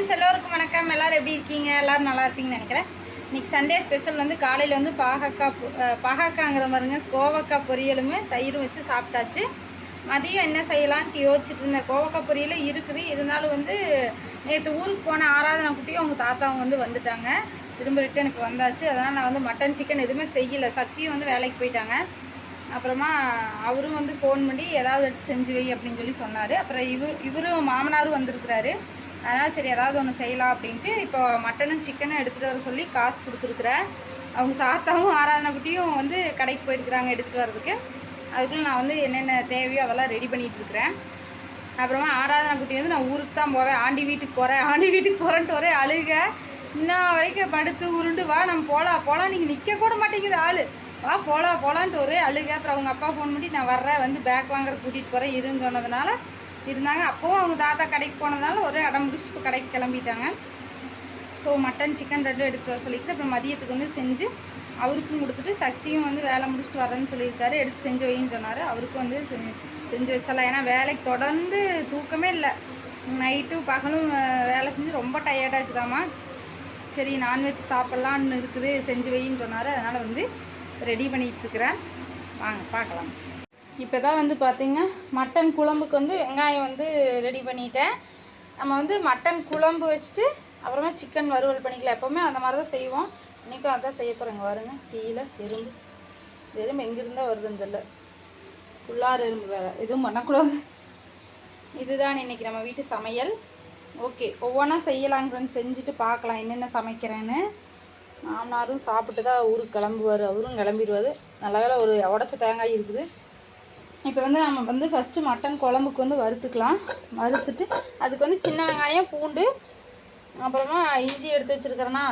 Friends எல்லோருக்கும் வணக்கம். எல்லோரும் எப்படி இருக்கீங்க? எல்லோரும் நல்லா இருப்பீங்கன்னு நினைக்கிறேன். இன்னைக்கு சண்டே ஸ்பெஷல் வந்து காலையில் வந்து பாகக்காய் பொ- பாகக்காங்கிற மாதிரிங்க கோவக்காய் பொரியலும் தயிரும் வச்சு சாப்பிட்டாச்சு. மதியம் என்ன செய்யலான்ட்டு யோசிச்சுட்டு இருந்தேன். கோவக்காய் பொரியல் இருக்குது. இருந்தாலும் வந்து நேற்று ஊருக்கு போன ஆராதனை குட்டியும் அவங்க தாத்தாவும் வந்து வந்துட்டாங்க. திரும்ப ரிட்டனுக்கு வந்தாச்சு. அதனால் நான் வந்து மட்டன் சிக்கன் எதுவுமே செய்யலை. சக்தியும் வந்து வேலைக்கு போயிட்டாங்க. அப்புறமா அவரும் வந்து ஃபோன் பண்ணி ஏதாவது செஞ்சு வை அப்படின்னு சொல்லி சொன்னார். அப்புறம் இவர் இவரும் மாமனாரும் வந்திருக்கிறாரு. அதனால் சரி ஏதாவது ஒன்று செய்யலாம் அப்படின்ட்டு இப்போ மட்டனும் சிக்கனும் எடுத்துகிட்டு வர சொல்லி காசு கொடுத்துருக்குறேன். அவங்க தாத்தாவும் ஆராதனை குட்டியும் வந்து கடைக்கு போயிருக்கிறாங்க எடுத்துகிட்டு வர்றதுக்கு. அதுக்குள்ளே நான் வந்து என்னென்ன தேவையோ அதெல்லாம் ரெடி பண்ணிகிட்ருக்குறேன் அப்புறமா ஆராதனை குட்டி வந்து நான் ஊருக்கு தான் போவேன். ஆண்டி வீட்டுக்கு போகிறேன் ஆண்டி வீட்டுக்கு போகிறேன்ட்டு ஒரே அழுக. இன்னும் வரைக்கும் படுத்து உருண்டு வா நம்ம போகலாம் போகலாம் நீங்கள் நிற்க கூட மாட்டேங்குது ஆள். வா போகலாம் போகலான்ட்டு ஒரே அழுக. அப்புறம் அவங்க அப்பா ஃபோன் பண்ணி நான் வர்றேன் வந்து பேக் வாங்குற கூட்டிகிட்டு போகிறேன் இருன்னு சொன்னதுனால இருந்தாங்க. அப்போவும் அவங்க தாத்தா கடைக்கு போனதுனால ஒரு அடம் முடிச்சுட்டு இப்போ கடைக்கு கிளம்பிட்டாங்க. ஸோ மட்டன் சிக்கன் ரெண்டும் எடுத்து வர சொல்லிட்டு அப்புறம் மதியத்துக்கு வந்து செஞ்சு அவருக்கும் கொடுத்துட்டு சக்தியும் வந்து வேலை முடிச்சுட்டு வரேன்னு சொல்லியிருக்காரு. எடுத்து செஞ்சு வைன்னு சொன்னார். அவருக்கும் வந்து செஞ்சு செஞ்சு வச்சிடலாம். ஏன்னா வேலைக்கு தொடர்ந்து தூக்கமே இல்லை. நைட்டும் பகலும் வேலை செஞ்சு ரொம்ப டயர்டாக இருக்குதாம்மா சரி நான்வெஜ் சாப்பிட்லான்னு இருக்குது. செஞ்சு வைன்னு சொன்னார். அதனால் வந்து ரெடி பண்ணிகிட்டு இருக்கிறேன். வாங்க பார்க்கலாம். இப்போ தான் வந்து பார்த்தீங்க மட்டன் குழம்புக்கு வந்து வெங்காயம் வந்து ரெடி பண்ணிட்டேன். நம்ம வந்து மட்டன் குழம்பு வச்சுட்டு அப்புறமா சிக்கன் வறுவல் பண்ணிக்கலாம். எப்போவுமே அந்த மாதிரி தான் செய்வோம். இன்றைக்கும் அதான் செய்ய போகிறேங்க வருங்க டீயில் எறும்பு. எறும்பு எங்கேருந்தால் வருதுன்னு தெரியல. உள்ளார் எறும்பு வேறு. எதுவும் பண்ணக்கூடாது. இதுதான் இன்னைக்கு நம்ம வீட்டு சமையல். ஓகே ஒவ்வொன்றா செய்யலாங்கிறன்னு செஞ்சுட்டு பார்க்கலாம் என்னென்ன சமைக்கிறேன்னு. மாமனாரும் சாப்பிட்டு தான் ஊருக்கு கிளம்புவார். அவரும் கிளம்பிடுவார். நல்ல வேலை ஒரு உடச்ச தேங்காய் இருக்குது. இப்போ வந்து நம்ம வந்து ஃபஸ்ட்டு மட்டன் குழம்புக்கு வந்து வறுத்துக்கலாம். வறுத்துட்டு அதுக்கு வந்து சின்ன வெங்காயம் பூண்டு அப்புறமா இஞ்சி எடுத்து வச்சுருக்கிறேன்னா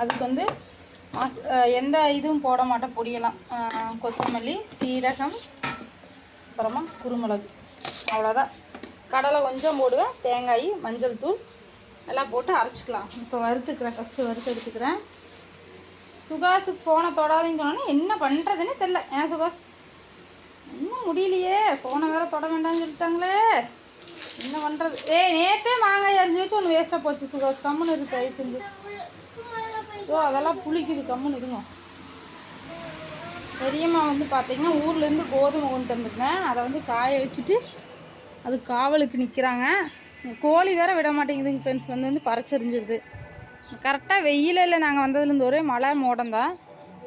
அதுக்கு வந்து மஸ் எந்த இதுவும் போட மாட்டேன் பொடியெல்லாம். கொத்தமல்லி சீரகம் அப்புறமா குருமிளகு. அவ்வளோதான் கடலை கொஞ்சம் போடுவேன். தேங்காய் மஞ்சள் தூள் எல்லாம் போட்டு அரைச்சிக்கலாம். இப்போ வறுத்துக்கிறேன். ஃபஸ்ட்டு வறுத்து எடுத்துக்கிறேன். சுகாஸுக்கு ஃபோனை தொடாதுன்னு சொன்னோன்னே என்ன பண்ணுறதுன்னு தெரில ஏன் சுகாஸ் முடியலையே. ஃபோனை வேற தொட வேண்டாம்னு சொல்லிட்டாங்களே. என்ன பண்ணுறது ஏய் நேற்றே மாங்காய் அரிஞ்சு வச்சு ஒன்று வேஸ்ட்டாக போச்சு சுகாஸ் கம்முன்னு இருக்கு தயவு செஞ்சு. ஓ அதெல்லாம் புளிக்குது கம்முன்னு இருங்க. பெரியம்மா வந்து பார்த்தீங்கன்னா ஊர்லேருந்து கோதுமை கொண்டு வந்திருந்தேன். அதை வந்து காய வச்சுட்டு அது காவலுக்கு நிற்கிறாங்க கோழி வேற விட மாட்டேங்குதுங்க ஃப்ரெண்ட்ஸ் வந்து வந்து பறச்செறிஞ்சிருது. கரெக்டாக வெயிலில் நாங்கள் வந்ததுலேருந்து ஒரே மழை மோடம் தான்.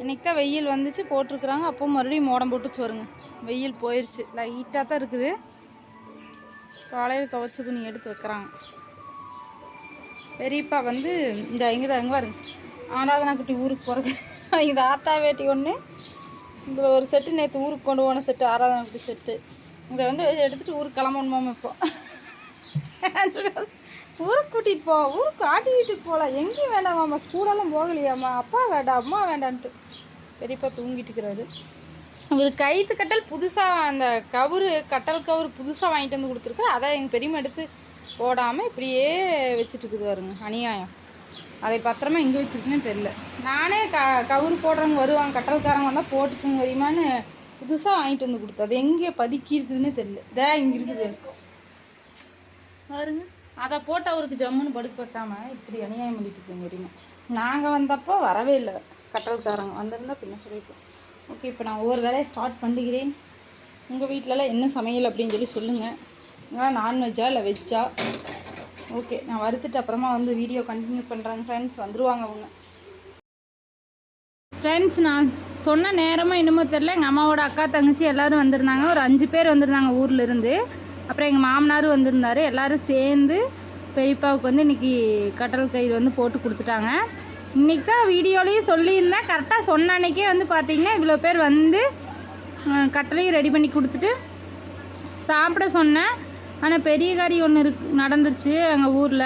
இன்றைக்கி தான் வெயில் வந்துச்சு போட்டிருக்குறாங்க. அப்போ மறுபடியும் மோடம் போட்டுச்சு வருங்க. வெயில் போயிடுச்சு லைட்டாக தான் இருக்குது. காலையில் துவைச்ச துணி எடுத்து வைக்கிறாங்க. பெரியப்பா வந்து இந்த இங்கே தான் எங்கே பாருங்க. ஆராதனா குட்டி ஊருக்கு போகிறது இந்த ஆத்தா வேட்டி ஒன்று இதில் ஒரு செட்டு நேற்று ஊருக்கு கொண்டு போன செட்டு ஆராதனா குட்டி செட்டு இதை வந்து எடுத்துகிட்டு ஊருக்கு கிளம்பணுமாம் இப்போ. ஊருக்கு கூட்டிகிட்டு போ ஊருக்கு ஆட்டி வீட்டுக்கு போகலாம் எங்கேயும் வேண்டாமாம்மா ஸ்கூலெல்லாம் போகலையாம்மா. அப்பா வேண்டாம் அம்மா வேண்டான்ட்டு. பெரியப்பா தூங்கிட்டு இருக்கிறாரு. ஒரு கைத்து கட்டல் புதுசாக அந்த கவுரு கட்டல் கவுரு புதுசாக வாங்கிட்டு வந்து கொடுத்துருக்கு. அதை எங்கள் பெரியம்மா எடுத்து போடாமல் இப்படியே வச்சுட்டுருக்குது வருங்க அநியாயம். அதை பத்திரமா எங்கே வச்சுருக்குன்னு தெரில நானே க கவுரு போடுறவங்க வருவாங்க கட்டல்காரங்க வந்தால் போட்டுக்குங்க வரியுமான்னு புதுசாக வாங்கிட்டு வந்து கொடுத்து அது எங்கே பதுக்கி இருக்குதுன்னே தெரில இதே இங்கே இருக்குது பாருங்க அதை போட்டு அவருக்கு ஜம்முன்னு படுக்க வைக்காம இப்படி அநியாயம் பண்ணிட்டு இருக்கேங்க வரியுமா நாங்கள் வந்தப்போ வரவே இல்லை கட்டல்காரங்க வந்திருந்தா பின்ன சொல்லியிருப்போம் ஓகே இப்போ நான் ஒவ்வொரு வேலையை ஸ்டார்ட் பண்ணுகிறேன் உங்கள் வீட்டிலலாம் என்ன சமையல் அப்படின்னு சொல்லி சொல்லுங்கள் நான்வெஜ்ஜா இல்லை வெஜ்ஜா ஓகே நான் வறுத்துட்டு அப்புறமா வந்து வீடியோ கண்டினியூ பண்ணுறேன் ஃப்ரெண்ட்ஸ் வந்துருவாங்க அவங்க. ஃப்ரெண்ட்ஸ் நான் சொன்ன நேரமாக என்னமோ தெரில எங்கள் அம்மாவோட அக்கா தங்கச்சி எல்லோரும் வந்திருந்தாங்க. ஒரு அஞ்சு பேர் வந்திருந்தாங்க ஊரில் இருந்து அப்புறம் எங்கள் மாமனாரும் வந்திருந்தார். எல்லோரும் சேர்ந்து பெரியப்பாவுக்கு வந்து இன்றைக்கி கட்டல் கயிறு வந்து போட்டு கொடுத்துட்டாங்க. இன்றைக்கி தான் வீடியோலேயும் சொல்லியிருந்தேன். கரெக்டாக சொன்ன அன்னைக்கே வந்து பார்த்தீங்கன்னா இவ்வளோ பேர் வந்து கட்டளையும் ரெடி பண்ணி கொடுத்துட்டு சாப்பிட சொன்னேன். ஆனால் பெரிய காரி ஒன்று இருக்கு நடந்துருச்சு எங்கள் ஊரில்.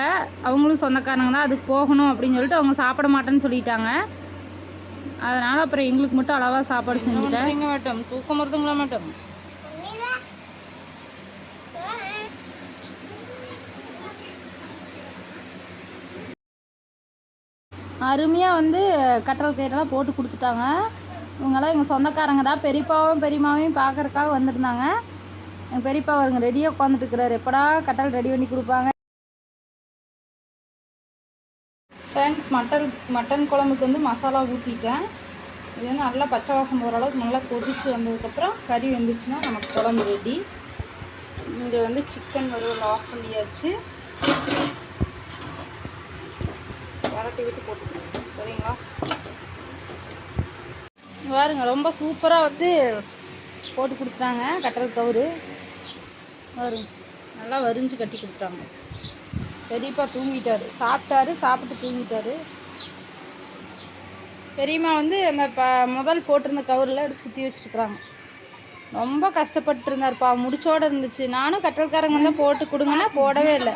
அவங்களும் சொந்தக்காரங்க தான் அதுக்கு போகணும் அப்படின்னு சொல்லிட்டு அவங்க சாப்பிட மாட்டேன்னு சொல்லிட்டாங்க. அதனால் அப்புறம் எங்களுக்கு மட்டும் அளவாக சாப்பாடு செஞ்சுட்டேன். மேட்டம்? தூக்கம் வருதுங்களா மேட்டம்? அருமையாக வந்து கட்டல் கயிறெல்லாம் போட்டு கொடுத்துட்டாங்க. இவங்கெல்லாம் எங்கள் சொந்தக்காரங்க தான். பெரியப்பாவும் பெரியமாவையும் பார்க்கறக்காக வந்திருந்தாங்க. எங்கள் பெரியப்பா அவருங்க ரெடியாக உட்காந்துட்டு இருக்கிறாரு. எப்படா கட்டல் ரெடி பண்ணி கொடுப்பாங்க? ஃப்ரெண்ட்ஸ் மட்டன் மட்டன் குழம்புக்கு வந்து மசாலா ஊற்றிட்டேன் இது வந்து நல்லா பச்சை வாசம் போகிற அளவுக்கு நல்லா கொதிச்சு வந்ததுக்கப்புறம் கறி வெந்துருச்சுன்னா நமக்கு குழம்பு ரெடி இங்கே வந்து சிக்கன் வறுவல் ஆஃப் பண்ணியாச்சு. வரட்டி விட்டு போட்டுக்கணும் சரிங்களா? பாருங்க ரொம்ப சூப்பராக வந்து போட்டு கொடுத்துட்டாங்க கட்டல் கவுரு. பாருங்க நல்லா வரிஞ்சு கட்டி கொடுத்துட்டாங்க. பெரியப்பா தூங்கிட்டாரு. சாப்பிட்டாரு சாப்பிட்டு தூங்கிட்டாரு. பெரியம்மா வந்து அந்த ப முதல் போட்டிருந்த கவரில் எடுத்து சுற்றி வச்சுட்டுருக்குறாங்க. ரொம்ப கஷ்டப்பட்டு இருந்தாருப்பா. முடிச்சோட இருந்துச்சு. நானும் கட்டல்காரங்க தான் போட்டு கொடுங்கன்னா போடவே இல்லை.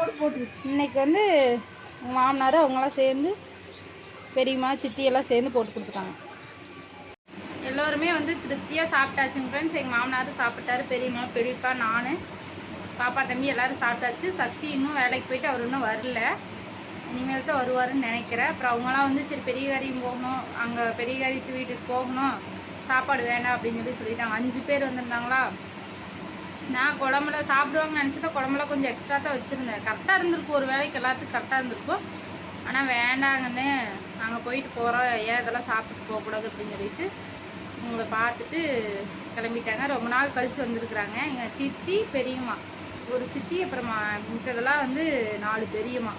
இன்னைக்கு வந்து மாமனார் அவங்களாம் சேர்ந்து பெரியம்மா சித்தியெல்லாம் சேர்ந்து போட்டு கொடுத்துட்டாங்க. எல்லோருமே வந்து திருப்தியாக சாப்பிட்டாச்சுங்க ஃப்ரெண்ட்ஸ் எங்கள் மாமனார் சாப்பிட்டாரு பெரியம்மா பெரியப்பா நான் பாப்பா தம்பி எல்லாரும் சாப்பிட்டாச்சு. சக்தி இன்னும் வேலைக்கு போயிட்டு அவர் இன்னும் வரல. இனிமேல் தான் வருவாருன்னு நினைக்கிறேன். அப்புறம் அவங்களாம் வந்து சரி பெரிய காரியம் போகணும். அங்கே பெரிய காரியத்து வீட்டுக்கு போகணும். சாப்பாடு வேண்டாம் அப்படின்னு சொல்லி சொல்லிட்டாங்க. அஞ்சு பேர் வந்திருந்தாங்களா? நான் குழம்புல சாப்பிடுவாங்கன்னு நினச்சதா குழம்புல கொஞ்சம் எக்ஸ்ட்ரா தான் வச்சுருந்தேன். கரெக்டாக இருந்திருக்கும் ஒரு வேலைக்கு எல்லாத்துக்கும் கரெக்டாக இருந்திருக்கும். ஆனால் வேண்டாங்கன்னு நாங்கள் போயிட்டு போகிறோம் ஏன் இதெல்லாம் சாப்பிட்டு போகக்கூடாது அப்படின்னு சொல்லிட்டு உங்களை பார்த்துட்டு கிளம்பிட்டாங்க. ரொம்ப நாள் கழித்து வந்திருக்குறாங்க. எங்கள் சித்தி பெரியம்மா. ஒரு சித்தி அப்புறமா மிட்டதெல்லாம் வந்து நாலு பெரியம்மா.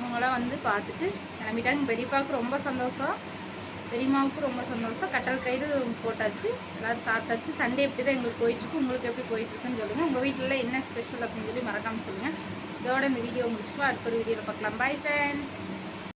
அவங்களாம் வந்து பார்த்துட்டு கிளம்பிட்டாங்க. பெரியப்பாவுக்கு ரொம்ப சந்தோஷம். பெரியம்மாவுக்கும் ரொம்ப சந்தோஷம். கட்டல் கயிறு போட்டாச்சு. எல்லோரும் சாப்பிட்டாச்சு. சண்டே எப்படி தான் எங்களுக்கு போயிட்டுருக்கு. உங்களுக்கு எப்படி போயிட்டுருக்குன்னு சொல்லுங்கள் உங்கள் வீட்டில் என்ன ஸ்பெஷல் அப்படின்னு சொல்லி மறக்காமல் சொல்லுங்கள் இதோட இந்த வீடியோ முடிச்சுக்கோ அடுத்த ஒரு வீடியோவில் பார்க்கலாம். Bye friends